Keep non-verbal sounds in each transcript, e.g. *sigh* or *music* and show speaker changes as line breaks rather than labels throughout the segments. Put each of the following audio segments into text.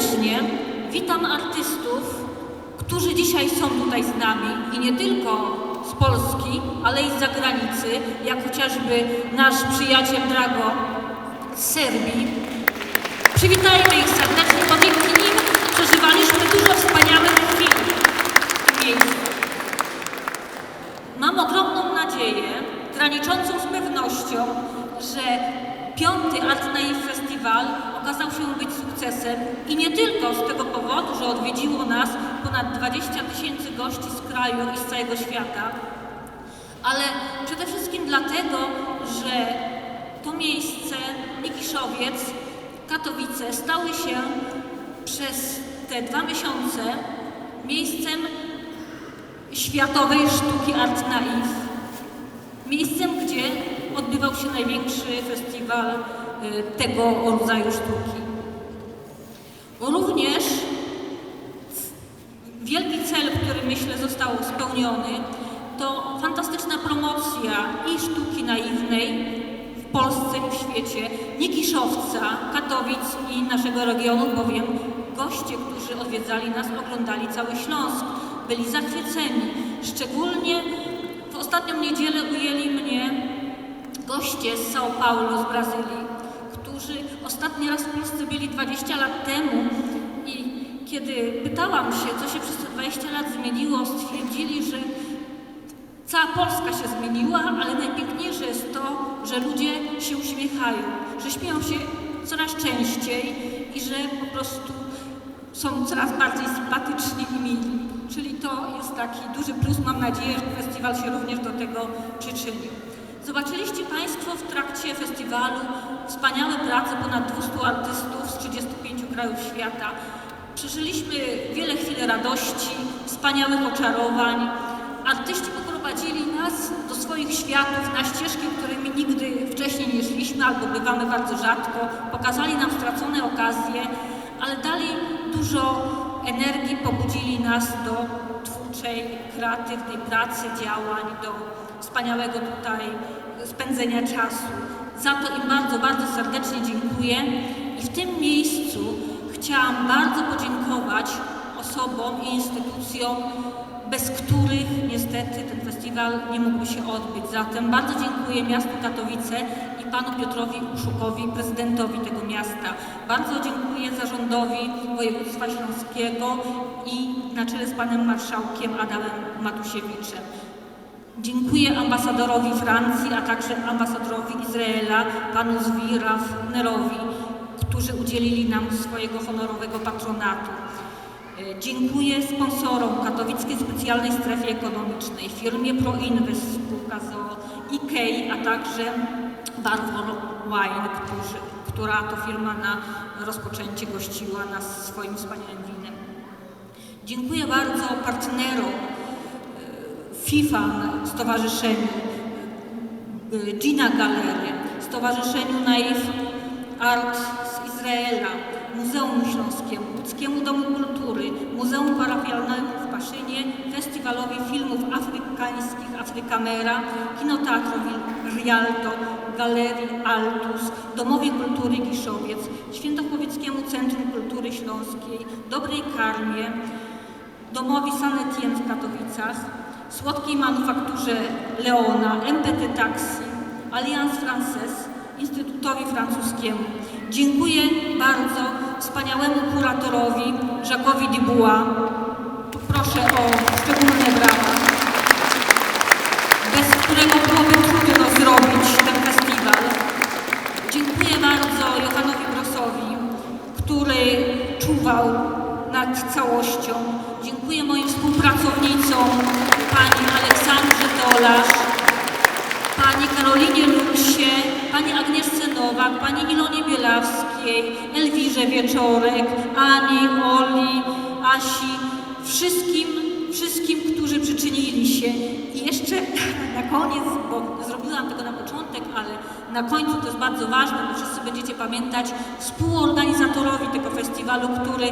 serdecznie witam artystów, którzy dzisiaj są tutaj z nami i nie tylko z Polski, ale i z zagranicy, jak chociażby nasz przyjaciel Drago z Serbii. Przywitajmy ich serdecznie, bo dzięki nim przeżywaliśmy dużo wspaniałych chwil w miejscu. Mam ogromną nadzieję, graniczącą z pewnością, że piąty Art Naiv Festival okazał się być sukcesem i nie tylko z tego powodu, że odwiedziło nas ponad 20 tysięcy gości z kraju i z całego świata, ale przede wszystkim dlatego, że to miejsce, Nikiszowiec, Katowice stały się przez te dwa miesiące miejscem światowej sztuki Art Naiv. Miejscem, gdzie odbywał się największy festiwal tego rodzaju sztuki. Również wielki cel, który myślę został spełniony, to fantastyczna promocja i sztuki naiwnej w Polsce i w świecie, Nikiszowca, Katowic i naszego regionu, bowiem goście, którzy odwiedzali nas, oglądali cały Śląsk, byli zachwyceni. Szczególnie w ostatnią niedzielę ujęli mnie goście z São Paulo, z Brazylii, ostatni raz w Polsce byli 20 lat temu i kiedy pytałam się, co się przez te 20 lat zmieniło, stwierdzili, że cała Polska się zmieniła, ale najpiękniejsze jest to, że ludzie się uśmiechają, że śmieją się coraz częściej i że po prostu są coraz bardziej sympatyczni i mili. Czyli to jest taki duży plus. Mam nadzieję, że festiwal się również do tego przyczynił. Zobaczyliście Państwo w trakcie festiwalu wspaniałe prace ponad 200 artystów z 35 krajów świata. Przeżyliśmy wiele chwil radości, wspaniałych oczarowań. Artyści poprowadzili nas do swoich światów na ścieżki, którymi nigdy wcześniej nie szliśmy albo bywamy bardzo rzadko. Pokazali nam stracone okazje, ale dali dużo energii, pobudzili nas do twórczej, kreatywnej pracy, działań, do wspaniałego tutaj spędzenia czasu. Za to im bardzo, bardzo serdecznie dziękuję i w tym miejscu chciałam bardzo podziękować osobom i instytucjom, bez których niestety ten festiwal nie mógłby się odbyć. Zatem bardzo dziękuję miastu Katowice i panu Piotrowi Uszukowi, prezydentowi tego miasta. Bardzo dziękuję zarządowi województwa śląskiego i na czele z panem marszałkiem Adamem Matusiewiczem. Dziękuję ambasadorowi Francji, a także ambasadorowi Izraela, panu Zwira Nerowi, którzy udzielili nam swojego honorowego patronatu. E, Dziękuję sponsorom Katowickiej Specjalnej Strefie Ekonomicznej, firmie ProInvest, spółka ZOO, IKEA, a także Barwor Wine, którzy, która to firma na rozpoczęcie gościła nas swoim wspaniałym winem. Dziękuję bardzo partnerom FIFA Stowarzyszeniu, y, Gina Galery, Stowarzyszeniu Naiv Art z Izraela, Muzeum Śląskiemu, Łódzkiemu Domu Kultury, Muzeum Parafialnemu w Paszynie, Festiwalowi Filmów Afrykańskich Afrykamera, Kinoteatrowi Rialto, Galerii Altus, Domowi Kultury Giszowiec, Świętochłowieckiemu Centrum Kultury Śląskiej, Dobrej Karmie, Domowi Sanetien w Katowicach, Słodkiej Manufakturze Leona, MPT Taxi, Alliance Frances, Instytutowi Francuskiemu. Dziękuję bardzo wspaniałemu kuratorowi Jacquesowi Dubois. Proszę o szczególne brawa, bez którego byłoby trudno zrobić ten festiwal. Dziękuję bardzo Johanowi Grossowi, który czuwał nad całością. Dziękuję moim współpracownicom, pani Aleksandrze Dolasz, pani Karolinie Luksie, pani Agnieszce Nowak, pani Ilonie Bielawskiej, Elwirze Wieczorek, Ani, Oli, Asi, wszystkim, wszystkim, którzy przyczynili się. I jeszcze *clears throat* na koniec, bo zrobiłam tego na początek, ale na końcu to jest bardzo ważne, bo wszyscy będziecie pamiętać, współorganizatorowi tego festiwalu, który,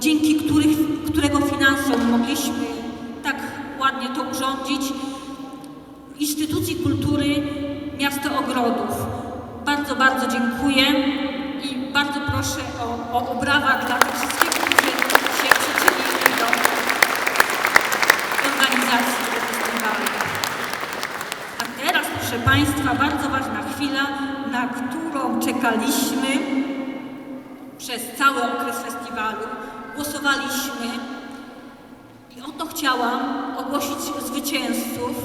dzięki których, którego finansom mogliśmy ładnie to urządzić. Instytucji Kultury Miasto Ogrodów. Bardzo, bardzo dziękuję i bardzo proszę o, o dla tych wszystkich, którzy się przyczynili do organizacji tego festiwalu. A teraz, proszę Państwa, bardzo ważna chwila, na którą czekaliśmy przez cały okres festiwalu. Głosowaliśmy oto chciałam ogłosić zwycięzców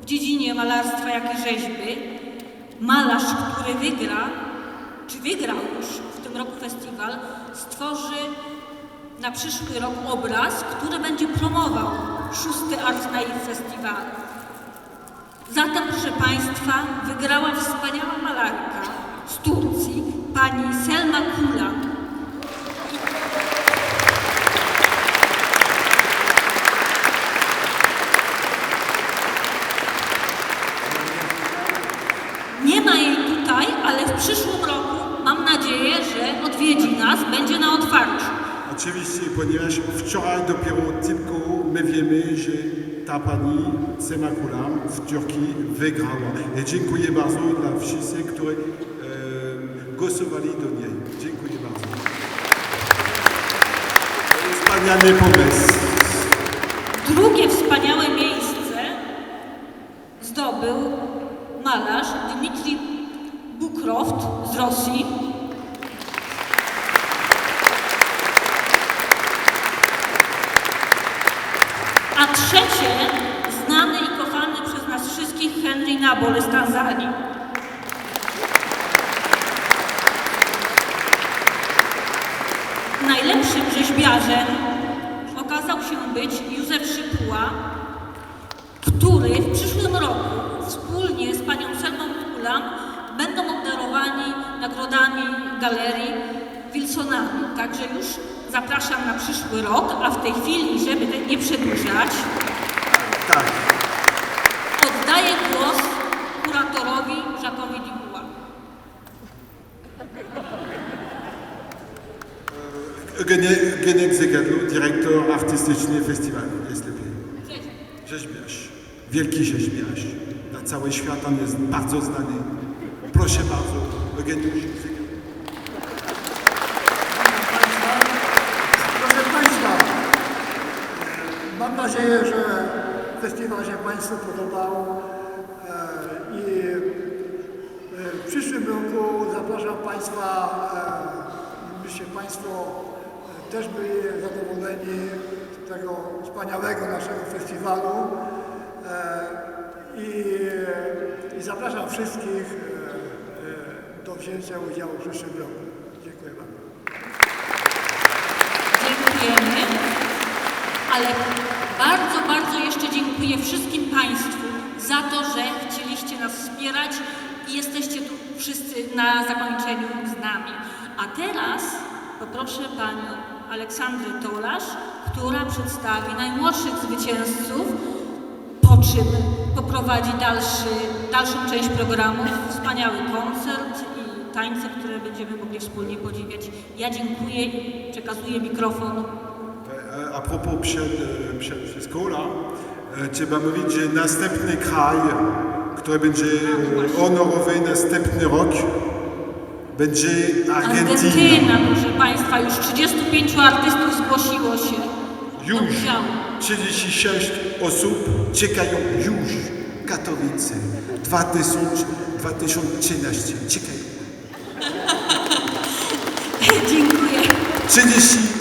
w dziedzinie malarstwa, jak i rzeźby. Malarz, który wygra, czy wygrał już w tym roku festiwal, stworzy na przyszły rok obraz, który będzie promował szósty Art Naive Festiwal. Zatem, proszę Państwa, wygrała wspaniała malarka z Turcji, pani Selma Kula. Nie ma jej tutaj, ale w przyszłym roku mam nadzieję, że odwiedzi nas, będzie na otwarciu.
Oczywiście, ponieważ wczoraj dopiero tylko my wiemy, że ta pani Semakula w Turcji wygrała. I dziękuję bardzo dla wszystkich, którzy e, głosowali do niej. Dziękuję bardzo. Wspaniały pomysł.
Drugie wspaniałe miejsce zdobył malarz Rosji. A trzecie znany i kochany przez nas wszystkich Henry Nabole z Tanzanii. Najlepszym rzeźbiarzem okazał się być Józef Szypuła, który w przyszłym roku wspólnie z panią Selmą Kulam będą obdarowani nagrodami galerii Wilsonami. Także już zapraszam na przyszły rok, a w tej chwili, żeby te- nie przedłużać,
Tak.
oddaję głos kuratorowi Jacquesowi Dubois.
Genek Zegadlo, dyrektor artystyczny festiwalu. Jest lepiej.
Cześć.
Rzeźbiarz. Wielki rzeźbiarz. Na cały świat on jest bardzo znany. Proszę bardzo, Eugeniusz Zegadlo.
Proszę Państwa, mam nadzieję, że festiwal się Państwu podobał e, i e, w przyszłym roku zapraszam Państwa, e, byście Państwo e, też byli zadowoleni z tego wspaniałego naszego festiwalu e, i, i zapraszam wszystkich e, e, wzięcia udziału w przyszłym roku. Dziękuję bardzo.
Dziękujemy. Ale bardzo, bardzo jeszcze dziękuję wszystkim Państwu za to, że chcieliście nas wspierać i jesteście tu wszyscy na zakończeniu z nami. A teraz poproszę Panią Aleksandrę Tolasz, która przedstawi najmłodszych zwycięzców, po czym poprowadzi dalszy, dalszą część programu, wspaniały koncert tańce, które będziemy mogli wspólnie podziwiać. Ja dziękuję i przekazuję mikrofon
E, A propos przed, e, e, trzeba mówić, że następny kraj, który będzie e, honorowy następny rok, będzie Argentyna.
Argentyna, proszę Państwa, już 35 artystów zgłosiło się
Już
udziału.
36 osób czekają już Katowice 2000, 2013. Czekają.
Dziękuję.
30